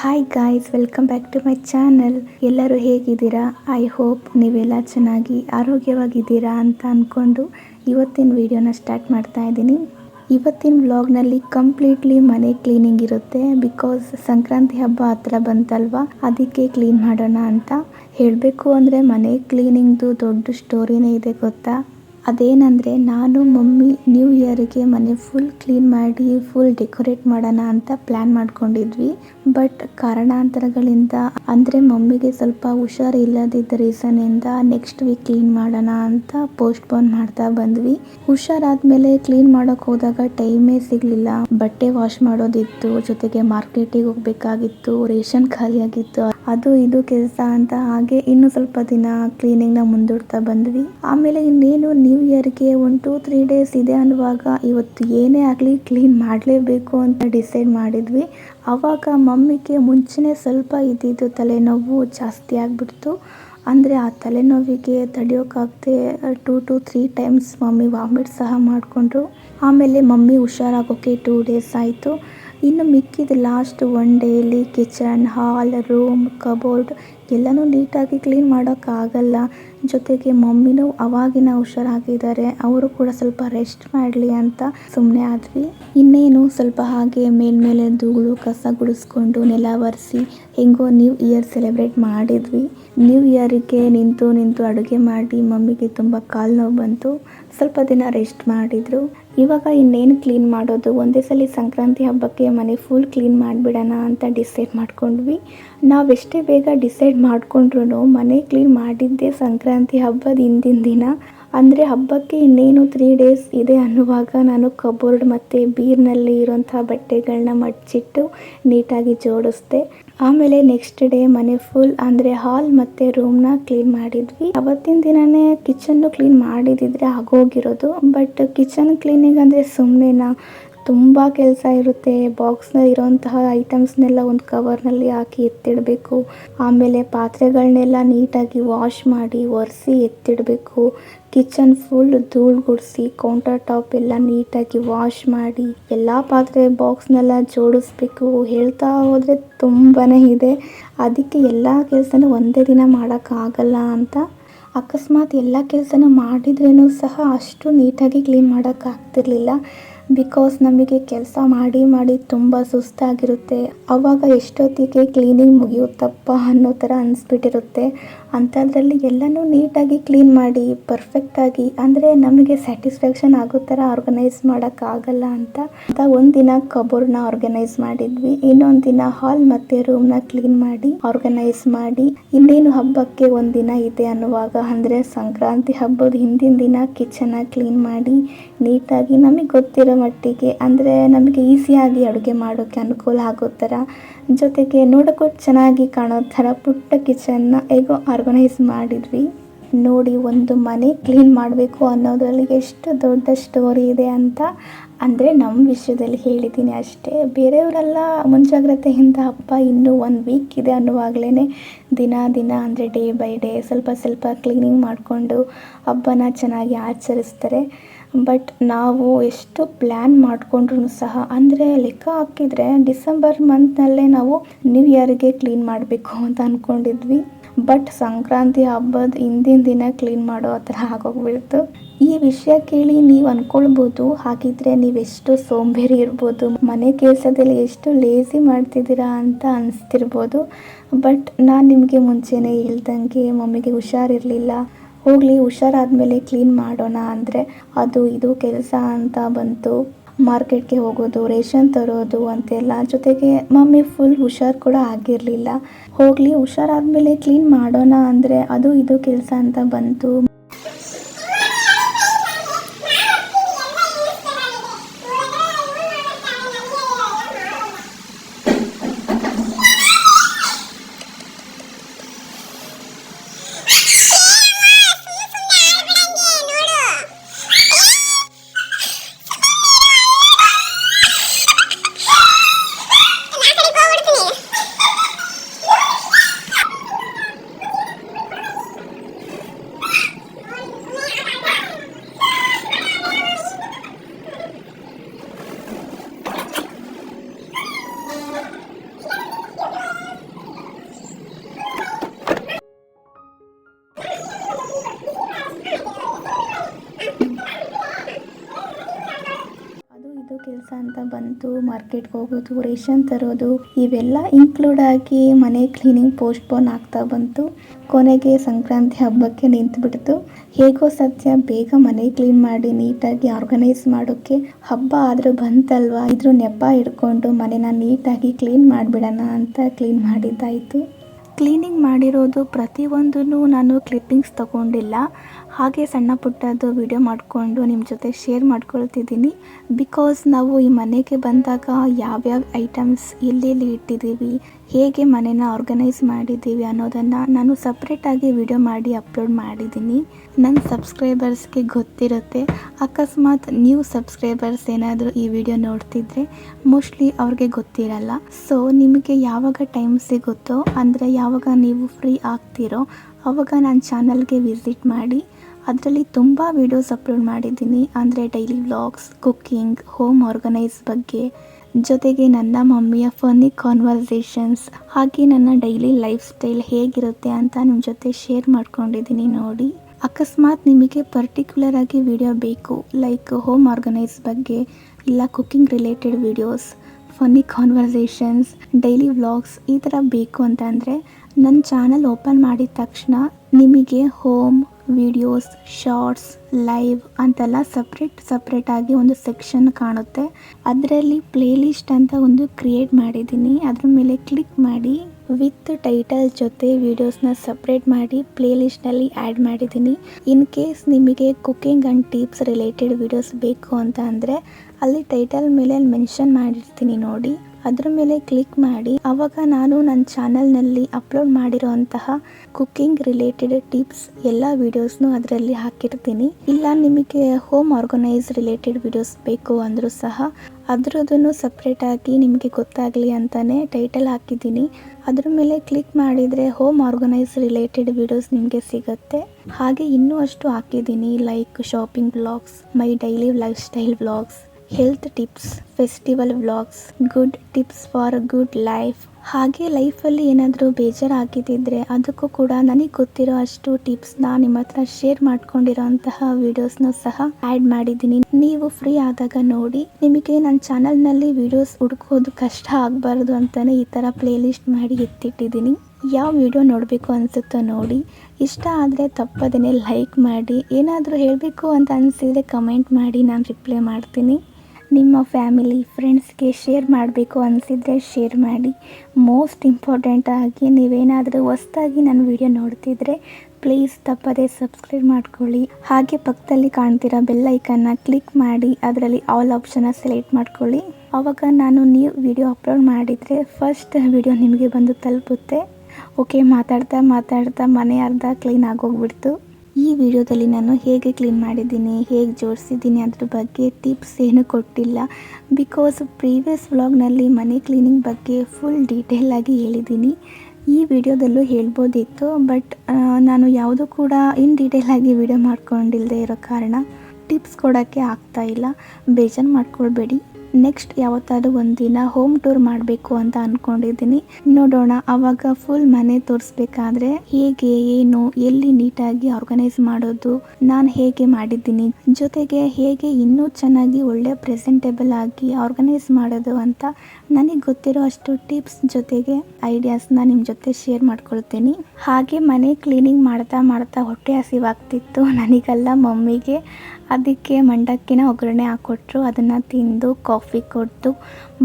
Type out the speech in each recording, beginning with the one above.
Hi guys welcome back to my channel ಎಲ್ಲರೂ ಹೇಗಿದ್ದೀರಾ? I hope ನೀವೆಲ್ಲ ಚೆನ್ನಾಗಿ, ಆರೋಗ್ಯವಾಗಿದ್ದೀರಾ ಅಂತ ಅಂದ್ಕೊಂಡು ಇವತ್ತಿನ ವಿಡಿಯೋನ ಸ್ಟಾರ್ಟ್ ಮಾಡ್ತಾ ಇದ್ದೀನಿ. ಇವತ್ತಿನ ವ್ಲಾಗ್ನಲ್ಲಿ ಕಂಪ್ಲೀಟ್ಲಿ ಮನೆ ಕ್ಲೀನಿಂಗ್ ಇರುತ್ತೆ. ಬಿಕಾಸ್ ಸಂಕ್ರಾಂತಿ ಹಬ್ಬ ಹತ್ರ ಬಂತಲ್ವಾ? ಅದಕ್ಕೆ ಕ್ಲೀನ್ ಮಾಡೋಣ ಅಂತ ಹೇಳಬೇಕು. ಅಂದರೆ ಮನೆ ಕ್ಲೀನಿಂಗ್ದು ದೊಡ್ಡ ಸ್ಟೋರಿನೇ ಇದೆ, ಗೊತ್ತಾ? ಅದೇನಂದರೆ ನಾನು ಮಮ್ಮಿ ನ್ಯೂ ಇಯರ್ಗೆ ಮನೆ ಫುಲ್ ಕ್ಲೀನ್ ಮಾಡಿ ಫುಲ್ ಡೆಕೋರೇಟ್ ಮಾಡೋಣ ಅಂತ ಪ್ಲ್ಯಾನ್ ಮಾಡ್ಕೊಂಡಿದ್ವಿ. ಬಟ್ ಕಾರಣಾಂತರಗಳಿಂದ, ಅಂದರೆ ಮಮ್ಮಿಗೆ ಸ್ವಲ್ಪ ಹುಷಾರು ಇಲ್ಲದಿದ್ದ ರೀಸನಿಂದ ನೆಕ್ಸ್ಟ್ ವೀಕ್ ಕ್ಲೀನ್ ಮಾಡೋಣ ಅಂತ ಪೋಸ್ಟ್ಪೋನ್ ಮಾಡ್ತಾ ಬಂದ್ವಿ. ಹುಷಾರಾದ್ಮೇಲೆ ಕ್ಲೀನ್ ಮಾಡೋಕೆ ಹೋದಾಗ ಟೈಮೇ ಸಿಗಲಿಲ್ಲ. ಬಟ್ಟೆ ವಾಶ್ ಮಾಡೋದಿತ್ತು, ಜೊತೆಗೆ ಮಾರ್ಕೆಟಿಗೆ ಹೋಗಬೇಕಾಗಿತ್ತು, ರೇಷನ್ ಖಾಲಿಯಾಗಿತ್ತು. ಅದು ಇದು ಕೆಲಸ ಅಂತ. ಹಾಗೆ ಇನ್ನು ಸ್ವಲ್ಪ ದಿನ ಕ್ಲೀನಿಂಗ್ನ ಮುಂದೂಡ್ತಾ ಬಂದ್ವಿ. ಆಮೇಲೆ ಇನ್ನೇನು ನ್ಯೂ ಇಯರ್ಗೆ ಒನ್ ಟೂ ತ್ರೀ ಡೇಸ್ ಇದೆ ಅನ್ನುವಾಗ ಇವತ್ತು ಏನೇ ಆಗಲಿ ಕ್ಲೀನ್ ಮಾಡಲೇಬೇಕು ಅಂತ ಡಿಸೈಡ್ ಮಾಡಿದ್ವಿ. ಆವಾಗ ಮಮ್ಮಿಗೆ ಮುಂಚೆನೇ ಸ್ವಲ್ಪ ಇದ್ದಿದ್ದು ತಲೆನೋವು ಜಾಸ್ತಿ ಆಗಿಬಿಡ್ತು. ಅಂದರೆ ಆ ತಲೆನೋವಿಗೆ ತಡೆಯೋಕ್ಕಾಗದೆ two to three times mummy vomit ಸಹ ಮಾಡಿಕೊಂಡ್ರು. ಆಮೇಲೆ ಮಮ್ಮಿ ಹುಷಾರಾಗೋಕ್ಕೆ ಟೂ ಡೇಸ್ ಆಯಿತು. ಇನ್ನು ಮಿಕ್ಕಿದ last one daily kitchen, hall room cupboard ಎಲ್ಲನೂ ನೀಟಾಗಿ ಕ್ಲೀನ್ ಮಾಡೋಕ್ಕಾಗಲ್ಲ. ಜೊತೆಗೆ ಮಮ್ಮಿನೂ ಅವಾಗಿನ ಹುಷಾರಾಗಿದ್ದಾರೆ. ಅವರು ಕೂಡ ಸ್ವಲ್ಪ ರೆಸ್ಟ್ ಮಾಡಲಿ ಅಂತ ಸುಮ್ಮನೆ ಆದ್ವಿ. ಇನ್ನೇನು, ಸ್ವಲ್ಪ ಹಾಗೆ ಮೇಲ್ಮೇಲೆ ಧೂಳು, ಕಸ ಗುಡಿಸ್ಕೊಂಡು ನೆಲ ಒರೆಸಿ, ಹೆಂಗೋ ನ್ಯೂ ಇಯರ್ ಸೆಲೆಬ್ರೇಟ್ ಮಾಡಿದ್ವಿ. ನ್ಯೂ ಇಯರಿಗೆ ನಿಂತು ನಿಂತು ಅಡುಗೆ ಮಾಡಿ ಮಮ್ಮಿಗೆ ತುಂಬ ಕಾಲು ನೋವು ಬಂತು. ಸ್ವಲ್ಪ ದಿನ ರೆಸ್ಟ್ ಮಾಡಿದರು. ಇವಾಗ ಇನ್ನೇನು ಕ್ಲೀನ್ ಮಾಡೋದು? ಒಂದೇ ಸಲ ಸಂಕ್ರಾಂತಿ ಹಬ್ಬಕ್ಕೆ ಮನೆ ಫುಲ್ ಕ್ಲೀನ್ ಮಾಡಿಬಿಡೋಣ ಅಂತ ಡಿಸೈಡ್ ಮಾಡ್ಕೊಂಡ್ವಿ. ನಾವೆಷ್ಟೇ ಬೇಗ ಡಿಸೈಡ್ ಮಾಡಿಕೊಂಡ್ರು ಮನೆ ಕ್ಲೀನ್ ಮಾಡಿದ್ದೆ ಸಂಕ್ರಾಂತಿ ಹಬ್ಬದ ಹಿಂದಿನ ದಿನ. ಅಂದರೆ ಹಬ್ಬಕ್ಕೆ ಇನ್ನೇನು ತ್ರೀ ಡೇಸ್ ಇದೆ ಅನ್ನುವಾಗ ನಾನು ಕಬೋರ್ಡ್ ಮತ್ತು ಬೀರ್ನಲ್ಲಿ ಇರೋಂಥ ಬಟ್ಟೆಗಳನ್ನ ಮಡಚಿಟ್ಟು ನೀಟಾಗಿ ಜೋಡಿಸ್ದೆ. ಆಮೇಲೆ ನೆಕ್ಸ್ಟ್ ಡೇ ಮನೆ ಫುಲ್ ಅಂದ್ರೆ ಹಾಲ್ ಮತ್ತು ರೂಮ್ನ ಕ್ಲೀನ್ ಮಾಡಿದ್ವಿ. ಅವತ್ತಿನ ದಿನನೇ ಕಿಚನ್ನು ಕ್ಲೀನ್ ಮಾಡಿದಿದ್ರೆ ಆಗೋಗಿರೋದು. ಬಟ್ ಕಿಚನ್ ಕ್ಲೀನಿಂಗ್ ಅಂದರೆ ಸುಮ್ಮನೆನಾ ತುಂಬ ಕೆಲಸ ಇರುತ್ತೆ. ಬಾಕ್ಸ್ನಲ್ಲಿ ಇರೋಂತಹ ಐಟಮ್ಸ್ನೆಲ್ಲ ಒಂದು ಕವರ್ನಲ್ಲಿ ಹಾಕಿ ಎತ್ತಿಡಬೇಕು. ಆಮೇಲೆ ಪಾತ್ರೆಗಳನ್ನೆಲ್ಲ ನೀಟಾಗಿ ವಾಶ್ ಮಾಡಿ, ಒರೆಸಿ ಎತ್ತಿಡಬೇಕು. ಕಿಚನ್ ಫುಲ್ ಧೂಳು ಗುಡಿಸಿ ಕೌಂಟರ್ ಟಾಪ್ ಎಲ್ಲ ನೀಟಾಗಿ ವಾಶ್ ಮಾಡಿ, ಎಲ್ಲ ಪಾತ್ರೆ ಬಾಕ್ಸ್ನೆಲ್ಲ ಜೋಡಿಸ್ಬೇಕು. ಹೇಳ್ತಾ ಹೋದರೆ ತುಂಬಾ ಇದೆ. ಅದಕ್ಕೆ ಎಲ್ಲ ಕೆಲಸನೂ ಒಂದೇ ದಿನ ಮಾಡೋಕ್ಕಾಗಲ್ಲ ಅಂತ. ಅಕಸ್ಮಾತ್ ಎಲ್ಲ ಕೆಲಸನೂ ಮಾಡಿದ್ರೂ ಸಹ ಅಷ್ಟು ನೀಟಾಗಿ ಕ್ಲೀನ್ ಮಾಡೋಕ್ಕಾಗ್ತಿರ್ಲಿಲ್ಲ ಬಿಕಾಸ್ ನಮಗೆ ಕೆಲಸ ಮಾಡಿ ಮಾಡಿ ತುಂಬ ಸುಸ್ತಾಗಿರುತ್ತೆ. ಅವಾಗ ಎಷ್ಟೊತ್ತಿಗೆ ಕ್ಲೀನಿಂಗ್ ಮುಗಿಯುತ್ತಪ್ಪ ಅನ್ನೋ ಥರ ಅನಿಸ್ಬಿಟ್ಟಿರುತ್ತೆ. ಅಂಥದ್ರಲ್ಲಿ ಎಲ್ಲನೂ ನೀಟಾಗಿ ಕ್ಲೀನ್ ಮಾಡಿ ಪರ್ಫೆಕ್ಟಾಗಿ ಅಂದರೆ ನಮಗೆ ಸ್ಯಾಟಿಸ್ಫ್ಯಾಕ್ಷನ್ ಆಗೋ ಥರ ಆರ್ಗನೈಸ್ ಮಾಡೋಕ್ಕಾಗಲ್ಲ ಅಂತ. ಅಂತ ಒಂದಿನ ಕಬೋರ್ಡ್ನ ಆರ್ಗನೈಸ್ ಮಾಡಿದ್ವಿ. ಇನ್ನೊಂದು ದಿನ ಹಾಲ್ ಮತ್ತು ರೂಮ್ನ ಕ್ಲೀನ್ ಮಾಡಿ ಆರ್ಗನೈಸ್ ಮಾಡಿ. ಇನ್ನೇನು ಹಬ್ಬಕ್ಕೆ ಒಂದಿನ ಇದೆ ಅನ್ನುವಾಗ, ಅಂದರೆ ಸಂಕ್ರಾಂತಿ ಹಬ್ಬದ ಹಿಂದಿನ ದಿನ ಕಿಚನ್ನ ಕ್ಲೀನ್ ಮಾಡಿ, ನೀಟಾಗಿ ನಮಗೆ ಗೊತ್ತಿರೋ ಮಟ್ಟಿಗೆ, ಅಂದರೆ ನಮಗೆ ಈಸಿಯಾಗಿ ಅಡುಗೆ ಮಾಡೋಕ್ಕೆ ಅನುಕೂಲ ಆಗೋ ಥರ. ಜೊತೆಗೆ ನೋಡೋಕ್ಕೂ ಚೆನ್ನಾಗಿ ಕಾಣೋ ಥರ ಪುಟ್ಟ ಕಿಚನ್ನ ಹೇಗೋ ಆರ್ಗನೈಸ್ ಮಾಡಿದ್ವಿ. ನೋಡಿ ಒಂದು ಮನೆ ಕ್ಲೀನ್ ಮಾಡಬೇಕು ಅನ್ನೋದರಲ್ಲಿ ಎಷ್ಟು ದೊಡ್ಡ ಸ್ಟೋರಿ ಇದೆ ಅಂತ ಅಂದರೆ ನಮ್ಮ ವಿಷಯದಲ್ಲಿ ಹೇಳಿದ್ದೀನಿ ಅಷ್ಟೇ. ಬೇರೆಯವರೆಲ್ಲ ಮುಂಜಾಗ್ರತೆಯಿಂದ, ಅಪ್ಪ, ಇನ್ನೂ ಒಂದು ವೀಕ್ ಇದೆ ಅನ್ನುವಾಗಲೇ ದಿನ ದಿನ ಅಂದರೆ ಡೇ ಬೈ ಡೇ ಸ್ವಲ್ಪ ಸ್ವಲ್ಪ ಕ್ಲೀನಿಂಗ್ ಮಾಡಿಕೊಂಡು ಹಬ್ಬನ ಚೆನ್ನಾಗಿ ಆಚರಿಸ್ತಾರೆ. ಬಟ್ ನಾವು ಎಷ್ಟು ಪ್ಲ್ಯಾನ್ ಮಾಡಿಕೊಂಡ್ರು ಸಹ ಅಂದರೆ ಲೆಕ್ಕ ಹಾಕಿದರೆ ಡಿಸೆಂಬರ್ ಮಂತ್ನಲ್ಲೇ ನಾವು ನ್ಯೂ ಇಯರ್ಗೆ ಕ್ಲೀನ್ ಮಾಡಬೇಕು ಅಂತ ಅಂದ್ಕೊಂಡಿದ್ವಿ ಬಟ್ ಸಂಕ್ರಾಂತಿ ಹಬ್ಬದ ಹಿಂದಿನ ದಿನ ಕ್ಲೀನ್ ಮಾಡೋ ಆ ಥರ ಆಗೋಗ್ಬಿಡ್ತು. ಈ ವಿಷಯ ಕೇಳಿ ನೀವು ಅಂದ್ಕೊಳ್ಬೋದು ಹಾಗಿದ್ರೆ ನೀವೆಷ್ಟು ಸೋಂಬೇರಿ ಇರ್ಬೋದು, ಮನೆ ಕೆಲಸದಲ್ಲಿ ಎಷ್ಟು ಲೇಸಿ ಮಾಡ್ತಿದ್ದೀರಾ ಅಂತ ಅನಿಸ್ತಿರ್ಬೋದು. ಬಟ್ ನಾನು ನಿಮಗೆ ಮುಂಚೆನೇ ಹೇಳ್ದಂಗೆ ಮಮ್ಮಿಗೆ ಹುಷಾರಿರಲಿಲ್ಲ. ಹೋಗಲಿ ಹುಷಾರಾದ್ಮೇಲೆ ಕ್ಲೀನ್ ಮಾಡೋಣ ಅಂದರೆ ಅದು ಇದು ಕೆಲಸ ಅಂತ ಬಂತು. ಮಾರ್ಕೆಟ್ಗೆ ಹೋಗೋದು, ರೇಷನ್ ತರೋದು ಅಂತೆಲ್ಲ ಜೊತೆಗೆ ಮಮ್ಮಿ ಫುಲ್ ಹುಷಾರು ಕೂಡ ಆಗಿರಲಿಲ್ಲ. ಹೋಗಲಿ, ಹುಷಾರಾದ್ಮೇಲೆ ಕ್ಲೀನ್ ಮಾಡೋಣ ಅಂದರೆ ಅದು ಇದು ಕೆಲಸ ಅಂತ ಬಂತು. ಕೆಲಸ ಅಂತ ಬಂತು ಮಾರ್ಕೆಟ್ಗೆ ಹೋಗೋದು ರೇಷನ್ ತರೋದು, ಇವೆಲ್ಲ ಇನ್ಕ್ಲೂಡ್ ಆಗಿ ಮನೆ ಕ್ಲೀನಿಂಗ್ ಪೋಸ್ಟ್ಪೋನ್ ಆಗ್ತಾ ಬಂತು. ಕೊನೆಗೆ ಸಂಕ್ರಾಂತಿ ಹಬ್ಬಕ್ಕೆ ನಿಂತುಬಿಡ್ತು. ಹೇಗೋ ಸದ್ಯ ಬೇಗ ಮನೆ ಕ್ಲೀನ್ ಮಾಡಿ ನೀಟಾಗಿ ಆರ್ಗನೈಸ್ ಮಾಡೋಕ್ಕೆ ಹಬ್ಬ ಆದರೂ ಬಂತಲ್ವಾ? ಇದ್ರೂ ನೆಪ ಇಟ್ಕೊಂಡು ಮನೆನ ನೀಟಾಗಿ ಕ್ಲೀನ್ ಮಾಡಿಬಿಡೋಣ ಅಂತ ಕ್ಲೀನ್ ಮಾಡಿದ್ದಾಯಿತು. ಕ್ಲೀನಿಂಗ್ ಮಾಡಿರೋದು ಪ್ರತಿಯೊಂದೂ ನಾನು ಕ್ಲಿಪ್ಪಿಂಗ್ಸ್ ತಗೊಂಡಿಲ್ಲ. ಹಾಗೆ ಸಣ್ಣ ಪುಟ್ಟದ್ದು ವಿಡಿಯೋ ಮಾಡಿಕೊಂಡು ನಿಮ್ಮ ಜೊತೆ ಶೇರ್ ಮಾಡ್ಕೊಳ್ತಿದ್ದೀನಿ. ಬಿಕಾಸ್ ನಾವು ಈ ಮನೆಗೆ ಬಂದಾಗ ಯಾವ್ಯಾವ ಐಟಮ್ಸ್ ಎಲ್ಲೆಲ್ಲಿ ಇಟ್ಟಿದ್ದೀವಿ, ಹೇಗೆ ಮನೆನ ಆರ್ಗನೈಸ್ ಮಾಡಿದ್ದೀವಿ ಅನ್ನೋದನ್ನು ನಾನು ಸಪ್ರೇಟಾಗಿ ವಿಡಿಯೋ ಮಾಡಿ ಅಪ್ಲೋಡ್ ಮಾಡಿದ್ದೀನಿ. ನನ್ನ ಸಬ್ಸ್ಕ್ರೈಬರ್ಸ್ಗೆ ಗೊತ್ತಿರುತ್ತೆ. ಅಕಸ್ಮಾತ್ ನ್ಯೂ ಸಬ್ಸ್ಕ್ರೈಬರ್ಸ್ ಏನಾದರೂ ಈ ವಿಡಿಯೋ ನೋಡ್ತಿದ್ರೆ ಮೋಸ್ಟ್ಲಿ ಅವ್ರಿಗೆ ಗೊತ್ತಿರಲ್ಲ. ಸೊ ನಿಮಗೆ ಯಾವಾಗ ಟೈಮ್ ಸಿಗುತ್ತೋ, ಅಂದರೆ ಯಾವಾಗ ನೀವು ಫ್ರೀ ಆಗ್ತೀರೋ, ಅವಾಗ ನನ್ನ ಚಾನಲ್ಗೆ ವಿಸಿಟ್ ಮಾಡಿ ಅದರಲ್ಲಿ ತುಂಬ ವೀಡಿಯೋಸ್ ಅಪ್ಲೋಡ್ ಮಾಡಿದ್ದೀನಿ. ಅಂದರೆ daily vlogs cooking home organise ಬಗ್ಗೆ. ಜೊತೆಗೆ ನನ್ನ ಮಮ್ಮಿಯ ಫನ್ನಿ ಕಾನ್ವರ್ಸೇಷನ್ಸ್ ಹಾಗೆ ನನ್ನ ಡೈಲಿ ಲೈಫ್ ಸ್ಟೈಲ್ ಹೇಗಿರುತ್ತೆ ಅಂತ ನಿಮ್ಮ ಜೊತೆ ಶೇರ್ ಮಾಡ್ಕೊಂಡಿದ್ದೀನಿ ನೋಡಿ. ಅಕಸ್ಮಾತ್ ನಿಮಗೆ ಪರ್ಟಿಕ್ಯುಲರ್ ಆಗಿ ವಿಡಿಯೋ ಬೇಕು. ಲೈಕ್ ಹೋಮ್ ಆರ್ಗನೈಸ್ ಬಗ್ಗೆ ಇಲ್ಲ cooking related videos funny conversations daily vlogs ಈ ಥರ ಬೇಕು ಅಂತ ಅಂದರೆ ನನ್ನ ಚಾನಲ್ ಓಪನ್ ಮಾಡಿದ ತಕ್ಷಣ ನಿಮಗೆ ಹೋಮ್ ವಿಡಿಯೋಸ್ ಶಾರ್ಟ್ಸ್ ಲೈವ್ ಅಂತೆಲ್ಲ ಸಪ್ರೇಟ್ ಸಪ್ರೇಟಾಗಿ ಒಂದು ಸೆಕ್ಷನ್ ಕಾಣುತ್ತೆ. ಅದರಲ್ಲಿ ಪ್ಲೇಲಿಸ್ಟ್ ಅಂತ ಒಂದು ಕ್ರಿಯೇಟ್ ಮಾಡಿದ್ದೀನಿ. ಅದ್ರ ಮೇಲೆ ಕ್ಲಿಕ್ ಮಾಡಿ ವಿತ್ ಟೈಟಲ್ ಜೊತೆ ವಿಡಿಯೋಸ್ನ ಸಪ್ರೇಟ್ ಮಾಡಿ ಪ್ಲೇಲಿಸ್ಟ್ನಲ್ಲಿ ಆ್ಯಡ್ ಮಾಡಿದ್ದೀನಿ. ಇನ್ ಕೇಸ್ ನಿಮಗೆ cooking and tips related videos ಬೇಕು ಅಂತ ಅಂದರೆ, ಅಲ್ಲಿ ಟೈಟಲ್ ಮೇಲೆ ಮೆನ್ಷನ್ ಮಾಡಿರ್ತೀನಿ ನೋಡಿ. ಅದ್ರ ಮೇಲೆ ಕ್ಲಿಕ್ ಮಾಡಿ ಆವಾಗ ನಾನು ನನ್ನ ಚಾನಲ್ನಲ್ಲಿ ಅಪ್ಲೋಡ್ ಮಾಡಿರೋಂತಹ ಕುಕ್ಕಿಂಗ್ ರಿಲೇಟೆಡ್ ಟಿಪ್ಸ್ ಎಲ್ಲ ವಿಡಿಯೋಸ್ನು ಅದರಲ್ಲಿ ಹಾಕಿರ್ತೀನಿ. ಇಲ್ಲ ನಿಮಗೆ ಹೋಮ್ ಆರ್ಗನೈಸ್ ರಿಲೇಟೆಡ್ ವಿಡಿಯೋಸ್ ಬೇಕು ಅಂದರೂ ಸಹ, ಅದರದನ್ನು ಸಪ್ರೇಟಾಗಿ ನಿಮಗೆ ಗೊತ್ತಾಗಲಿ ಅಂತಲೇ ಟೈಟಲ್ ಹಾಕಿದ್ದೀನಿ. ಅದ್ರ ಮೇಲೆ ಕ್ಲಿಕ್ ಮಾಡಿದರೆ ಹೋಮ್ ಆರ್ಗನೈಸ್ ರಿಲೇಟೆಡ್ ವಿಡಿಯೋಸ್ ನಿಮಗೆ ಸಿಗುತ್ತೆ. ಹಾಗೆ ಇನ್ನೂ ಅಷ್ಟು ಹಾಕಿದ್ದೀನಿ like shopping blogs my daily lifestyle vlogs health tips festival vlogs good tips for good life ಹಾಗೆ ಲೈಫಲ್ಲಿ ಏನಾದರೂ ಬೇಜಾರಾಗಿದ್ದಿದ್ರೆ ಅದಕ್ಕೂ ಕೂಡ ನನಗೆ ಗೊತ್ತಿರೋ ಅಷ್ಟು ಟಿಪ್ಸ್ನ ನಿಮ್ಮ ಹತ್ರ ಶೇರ್ ಮಾಡ್ಕೊಂಡಿರೋಂತಹ ವಿಡಿಯೋಸ್ನ ಸಹ ಆ್ಯಡ್ ಮಾಡಿದ್ದೀನಿ. ನೀವು ಫ್ರೀ ಆದಾಗ ನೋಡಿ, ನಿಮಗೆ ನನ್ನ ಚಾನಲ್ನಲ್ಲಿ ವಿಡಿಯೋಸ್ ಹುಡುಕೋದು ಕಷ್ಟ ಆಗಬಾರ್ದು ಅಂತಲೇ ಈ ಥರ ಪ್ಲೇಲಿಸ್ಟ್ ಮಾಡಿ ಎತ್ತಿಟ್ಟಿದ್ದೀನಿ. ಯಾವ ವಿಡಿಯೋ ನೋಡಬೇಕು ಅನಿಸುತ್ತೋ ನೋಡಿ, ಇಷ್ಟ ಆದರೆ ತಪ್ಪದೇ ಲೈಕ್ ಮಾಡಿ, ಏನಾದರೂ ಹೇಳಬೇಕು ಅಂತ ಅನಿಸಿದರೆ ಕಮೆಂಟ್ ಮಾಡಿ, ನಾನು ರಿಪ್ಲೈ ಮಾಡ್ತೀನಿ. ನಿಮ್ಮ ಫ್ಯಾಮಿಲಿ, ಫ್ರೆಂಡ್ಸ್ಗೆ ಶೇರ್ ಮಾಡಬೇಕು ಅನಿಸಿದರೆ ಶೇರ್ ಮಾಡಿ. ಮೋಸ್ಟ್ ಇಂಪಾರ್ಟೆಂಟ್ ಆಗಿ ನೀವೇನಾದರೂ ಹೊಸ್ದಾಗಿ ನನ್ನ ವಿಡಿಯೋ ನೋಡ್ತಿದ್ರೆ ಪ್ಲೀಸ್ ತಪ್ಪದೇ ಸಬ್ಸ್ಕ್ರೈಬ್ ಮಾಡ್ಕೊಳ್ಳಿ. ಹಾಗೆ ಪಕ್ಕದಲ್ಲಿ ಕಾಣ್ತಿರೋ ಬೆಲ್ಲೈಕನ್ನ ಕ್ಲಿಕ್ ಮಾಡಿ, ಅದರಲ್ಲಿ ಆಲ್ ಆಪ್ಷನ್ನ ಸೆಲೆಕ್ಟ್ ಮಾಡ್ಕೊಳ್ಳಿ. ಆವಾಗ ನಾನು ನೀವು ವಿಡಿಯೋ ಅಪ್ಲೋಡ್ ಮಾಡಿದರೆ ಫಸ್ಟ್ ವಿಡಿಯೋ ನಿಮಗೆ ಬಂದು ತಲುಪುತ್ತೆ. ಓಕೆ, ಮಾತಾಡ್ತಾ ಮಾತಾಡ್ತಾ ಮನೆ ಅರ್ಧ ಕ್ಲೀನ್ ಆಗೋಗ್ಬಿಡ್ತು. ಈ ವಿಡಿಯೋದಲ್ಲಿ ನಾನು ಹೇಗೆ ಕ್ಲೀನ್ ಮಾಡಿದ್ದೀನಿ, ಹೇಗೆ ಜೋಡಿಸಿದ್ದೀನಿ ಅದ್ರ ಬಗ್ಗೆ ಟಿಪ್ಸ್ ಏನು ಕೊಟ್ಟಿಲ್ಲ. ಬಿಕಾಸ್ ಪ್ರೀವಿಯಸ್ ವ್ಲಾಗ್ನಲ್ಲಿ ಮನೆ ಕ್ಲೀನಿಂಗ್ ಬಗ್ಗೆ ಫುಲ್ ಡೀಟೇಲ್ ಆಗಿ ಹೇಳಿದ್ದೀನಿ. ಈ ವಿಡಿಯೋದಲ್ಲೂ ಹೇಳ್ಬೋದಿತ್ತು ಬಟ್ ನಾನು ಯಾವುದೂ ಕೂಡ ಇನ್ ಡೀಟೇಲ್ ಆಗಿ ವಿಡಿಯೋ ಮಾಡ್ಕೊಂಡಿಲ್ಲದೆ ಇರೋ ಕಾರಣ ಟಿಪ್ಸ್ ಕೊಡೋಕ್ಕೆ ಆಗ್ತಾ ಇಲ್ಲ. ಬೇಜಾರು ಮಾಡ್ಕೊಳ್ಬೇಡಿ. ನೆಕ್ಸ್ಟ್ ಯಾವತ್ತಾದ್ರೂ ಒಂದಿನ ಹೋಮ್ ಟೂರ್ ಮಾಡಬೇಕು ಅಂತ ಅನ್ಕೊಂಡಿದ್ದೀನಿ. ನೋಡೋಣ, ಅವಾಗ ಫುಲ್ ಮನೆ ತೋರಿಸ್ಬೇಕಾದ್ರೆ ಹೇಗೆ, ಏನು, ಎಲ್ಲಿ ನೀಟಾಗಿ ಆರ್ಗನೈಸ್ ಮಾಡೋದು, ನಾನು ಹೇಗೆ ಮಾಡಿದ್ದೀನಿ ಜೊತೆಗೆ ಹೇಗೆ ಇನ್ನೂ ಚೆನ್ನಾಗಿ ಒಳ್ಳೆ ಪ್ರೆಸೆಂಟೇಬಲ್ ಆಗಿ ಆರ್ಗನೈಸ್ ಮಾಡೋದು ಅಂತ ನನಗೆ ಗೊತ್ತಿರೋ ಅಷ್ಟು ಟಿಪ್ಸ್ ಜೊತೆಗೆ ಐಡಿಯಾಸ್ನ ನಿಮ್ಮ ಜೊತೆ ಶೇರ್ ಮಾಡ್ಕೊಳ್ತೀನಿ. ಹಾಗೆ ಮನೆ ಕ್ಲೀನಿಂಗ್ ಮಾಡ್ತಾ ಮಾಡ್ತಾ ಹೊಟ್ಟೆ ಹಸಿವಾಗ್ತಿತ್ತು. ನನಗಲ್ಲ ಮಮ್ಮಿಗೆ ಅದಕ್ಕೆ ಮಂಡಕ್ಕಿನ ಒಗ್ಗರಣೆ ಹಾಕ್ಕೊಟ್ರು ಅದನ್ನು ತಿಂದು ಕಾಫಿ ಕೊಟ್ಟು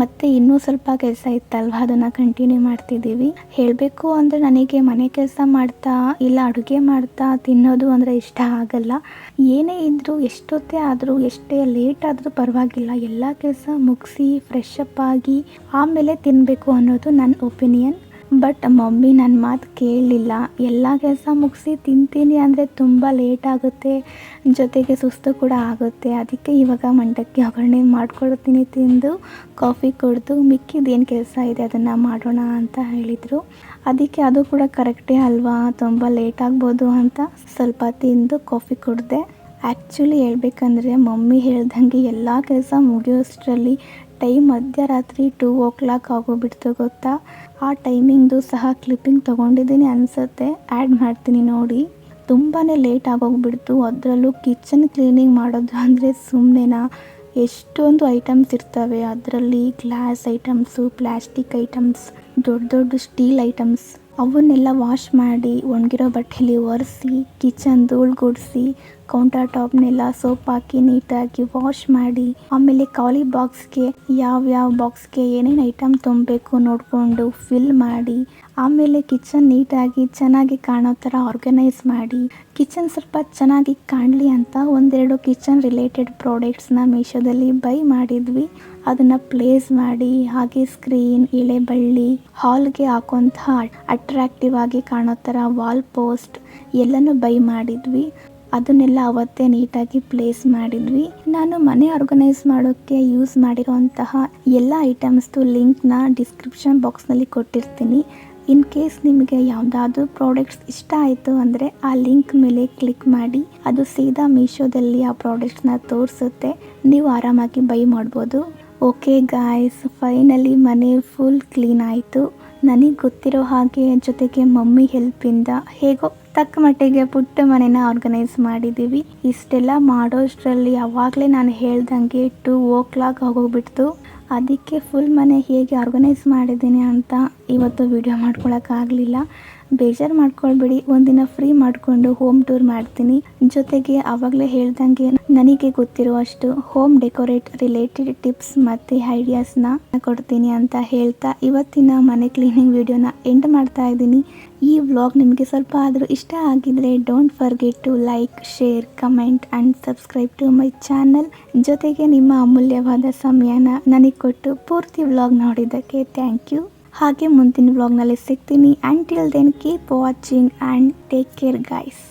ಮತ್ತು ಇನ್ನೂ ಸ್ವಲ್ಪ ಕೆಲಸ ಇತ್ತಲ್ವ, ಅದನ್ನು ಕಂಟಿನ್ಯೂ ಮಾಡ್ತಿದ್ದೀವಿ. ಹೇಳಬೇಕು ಅಂದರೆ ನನಗೆ ಮನೆ ಕೆಲಸ ಮಾಡ್ತಾ ಇಲ್ಲ, ಅಡುಗೆ ಮಾಡ್ತಾ ತಿನ್ನೋದು ಅಂದರೆ ಇಷ್ಟ ಆಗಲ್ಲ. ಏನೇ ಇದ್ದರೂ ಎಷ್ಟೊತ್ತೇ ಆದರೂ, ಎಷ್ಟೇ ಲೇಟ್ ಆದರೂ ಪರವಾಗಿಲ್ಲ. ಎಲ್ಲ ಕೆಲಸ ಮುಗಿಸಿ ಫ್ರೆಶ್ ಅಪ್ ಆಗಿ, ಆಮೇಲೆ ತಿನ್ನಬೇಕು ಅನ್ನೋದು ನನ್ನ ಒಪಿನಿಯನ್ ಬಟ್ ಮಮ್ಮಿ ನನ್ನ ಮಾತು ಕೇಳಲಿಲ್ಲ. ಎಲ್ಲ ಕೆಲಸ ಮುಗಿಸಿ ತಿಂತೀನಿ ಅಂದರೆ ತುಂಬ ಲೇಟ್ ಆಗುತ್ತೆ. ಜೊತೆಗೆ ಸುಸ್ತು ಕೂಡ ಆಗುತ್ತೆ. ಅದಕ್ಕೆ ಇವಾಗ ಮಂಡಕ್ಕಿ ಒಗ್ಗರಣೆ ಮಾಡ್ಕೊಡ್ತೀನಿ ತಿಂದು ಕಾಫಿ ಕುಡಿದು ಮಿಕ್ಕಿದ್ದೇನು ಕೆಲಸ ಇದೆ ಅದನ್ನು ಮಾಡೋಣ ಅಂತ ಹೇಳಿದರು. ಅದಕ್ಕೆ ಅದು ಕೂಡ ಕರೆಕ್ಟೇ ಅಲ್ವಾ? ತುಂಬ ಲೇಟ್ ಆಗ್ಬೋದು ಅಂತ ಸ್ವಲ್ಪ ತಿಂದು ಕಾಫಿ ಕುಡಿದೆ. ಆ್ಯಕ್ಚುಲಿ ಹೇಳ್ಬೇಕಂದ್ರೆ ಮಮ್ಮಿ ಹೇಳ್ದಂಗೆ ಎಲ್ಲ ಕೆಲಸ ಮುಗಿಯೋಷ್ಟರಲ್ಲಿ ಟೈಮ್ ಮಧ್ಯರಾತ್ರಿ ಟೂ ಓ ಕ್ಲಾಕ್ ಆಗೋಗ್ಬಿಡ್ತು ಗೊತ್ತಾ? ಆ ಟೈಮಿಂಗ್ದು ಸಹ ಕ್ಲಿಪ್ಪಿಂಗ್ ತೊಗೊಂಡಿದ್ದೀನಿ ಅನಿಸುತ್ತೆ. ಆ್ಯಡ್ ಮಾಡ್ತೀನಿ ನೋಡಿ. ತುಂಬಾ ಲೇಟ್ ಆಗೋಗ್ಬಿಡ್ತು. ಅದರಲ್ಲೂ ಕಿಚನ್ ಕ್ಲೀನಿಂಗ್ ಮಾಡೋದು ಅಂದರೆ ಸುಮ್ಮನೆನಾ ಎಷ್ಟೊಂದು ಐಟಮ್ಸ್ ಇರ್ತವೆ. ಅದರಲ್ಲಿ ಗ್ಲಾಸ್ ಐಟಮ್ಸು, ಪ್ಲಾಸ್ಟಿಕ್ ಐಟಮ್ಸ್, ದೊಡ್ಡ ದೊಡ್ಡ ಸ್ಟೀಲ್ ಐಟಮ್ಸ್. ಅವನ್ನೆಲ್ಲ ವಾಶ್ ಮಾಡಿ, ಒಣಗಿರೋ ಬಟ್ಟೆಲಿ ಒರೆಸಿ ಕಿಚನ್ ಧೂಳು ಗುಡಿಸಿ ಕೌಂಟರ್ ಟಾಪ್ನೆಲ್ಲ ಸೋಪ್ ಹಾಕಿ ನೀಟಾಗಿ ವಾಶ್ ಮಾಡಿ, ಆಮೇಲೆ ಖಾಲಿ ಬಾಕ್ಸ್ಗೆ ಯಾವ ಯಾವ ಬಾಕ್ಸ್ಗೆ ಏನೇನು ಐಟಮ್ ತುಂಬಬೇಕು ನೋಡಿಕೊಂಡು ಫಿಲ್ ಮಾಡಿ, ಆಮೇಲೆ ಕಿಚನ್ ನೀಟಾಗಿ ಚೆನ್ನಾಗಿ ಕಾಣೋ ಥರ ಆರ್ಗನೈಸ್ ಮಾಡಿ. ಕಿಚನ್ ಸ್ವಲ್ಪ ಚೆನ್ನಾಗಿ ಕಾಣಲಿ ಅಂತ ಒಂದೆರಡು ಕಿಚನ್ ರಿಲೇಟೆಡ್ ಪ್ರಾಡಕ್ಟ್ಸ್ನ ಮೀಶೋದಲ್ಲಿ ಬೈ ಮಾಡಿದ್ವಿ. ಅದನ್ನು ಪ್ಲೇಸ್ ಮಾಡಿ, ಹಾಗೆ ಸ್ಕ್ರೀನ್, ಎಳೆ ಬಳ್ಳಿ, ಹಾಲ್ಗೆ ಹಾಕೋಂಥ ಅಟ್ರಾಕ್ಟಿವ್ ಆಗಿ ಕಾಣೋ ಥರ ವಾಲ್ ಪೋಸ್ಟ್ ಎಲ್ಲನೂ ಬೈ ಮಾಡಿದ್ವಿ. ಅದನ್ನೆಲ್ಲ ಅವತ್ತೇ ನೀಟಾಗಿ ಪ್ಲೇಸ್ ಮಾಡಿದ್ವಿ. ನಾನು ಮನೆ ಆರ್ಗನೈಸ್ ಮಾಡೋಕ್ಕೆ ಯೂಸ್ ಮಾಡಿರೋಂತಹ ಎಲ್ಲ ಐಟಮ್ಸ್ದು ಲಿಂಕ್ನ ಡಿಸ್ಕ್ರಿಪ್ಷನ್ ಬಾಕ್ಸ್ನಲ್ಲಿ ಕೊಟ್ಟಿರ್ತೀನಿ. ಇನ್ ಕೇಸ್ ನಿಮಗೆ ಯಾವುದಾದ್ರು ಪ್ರಾಡಕ್ಟ್ಸ್ ಇಷ್ಟ ಆಯಿತು ಅಂದರೆ ಆ ಲಿಂಕ್ ಮೇಲೆ ಕ್ಲಿಕ್ ಮಾಡಿ. ಅದು ಸೀದಾ ಮೀಶೋದಲ್ಲಿ ಆ ಪ್ರಾಡಕ್ಟ್ಸ್ನ ತೋರಿಸುತ್ತೆ. ನೀವು ಆರಾಮಾಗಿ ಬೈ ಮಾಡ್ಬೋದು. ಓಕೆ ಗಾಯ್ಸ್ ಫೈನಲಿ ಮನೆ ಫುಲ್ ಕ್ಲೀನ್ ಆಯಿತು. ನನಗೆ ಗೊತ್ತಿರೋ ಹಾಗೆ ಜೊತೆಗೆ ಮಮ್ಮಿ ಹೆಲ್ಪಿಂದ ಹೇಗೋ ತಕ್ಕ ಮಟ್ಟಿಗೆ ಪುಟ್ಟ ಮನೆನ ಆರ್ಗನೈಸ್ ಮಾಡಿದ್ದೀವಿ. ಇಷ್ಟೆಲ್ಲ ಮಾಡೋಷ್ಟರಲ್ಲಿ ಯಾವಾಗಲೇ ನಾನು ಹೇಳ್ದಂಗೆ ಟು ಓ ಕ್ಲಾಕ್ ಆಗೋಗ್ಬಿಡ್ತು. ಅದಕ್ಕೆ ಫುಲ್ ಮನೆ ಹೇಗೆ ಆರ್ಗನೈಸ್ ಮಾಡಿದ್ದೀನಿ ಅಂತ ಇವತ್ತು ವಿಡಿಯೋ ಮಾಡ್ಕೊಳಕ್ಕಾಗಲಿಲ್ಲ. ಬೇಜಾರು ಮಾಡ್ಕೊಳ್ಬೇಡಿ. ಒಂದಿನ ಫ್ರೀ ಮಾಡಿಕೊಂಡು ಹೋಮ್ ಟೂರ್ ಮಾಡ್ತೀನಿ. ಜೊತೆಗೆ ಆವಾಗಲೇ ಹೇಳ್ದಂಗೆ ನನಗೆ ಗೊತ್ತಿರುವಷ್ಟು ಹೋಮ್ ಡೆಕೋರೇಟ್ ರಿಲೇಟೆಡ್ ಟಿಪ್ಸ್ ಮತ್ತು ಐಡಿಯಾಸ್ನ ಕೊಡ್ತೀನಿ ಅಂತ ಹೇಳ್ತಾ ಇವತ್ತಿನ ಮನೆ ಕ್ಲೀನಿಂಗ್ ವಿಡಿಯೋನ ಎಂಡ್ ಮಾಡ್ತಾ ಇದ್ದೀನಿ. ಈ ವ್ಲಾಗ್ ನಿಮಗೆ ಸ್ವಲ್ಪ ಆದರೂ ಇಷ್ಟ ಆಗಿದ್ರೆ don't forget to like share comment and subscribe to my channel ಜೊತೆಗೆ ನಿಮ್ಮ ಅಮೂಲ್ಯವಾದ ಸಮಯನ ನನಗೆ ಕೊಟ್ಟು ಪೂರ್ತಿ ವ್ಲಾಗ್ ನೋಡಿದ್ದಕ್ಕೆ ಥ್ಯಾಂಕ್ ಯು ಹಾಗೆ ಮುಂದಿನ ವ್ಲಾಗ್ನಲ್ಲಿ ಸಿಗ್ತೀನಿ and till then keep watching and take care guys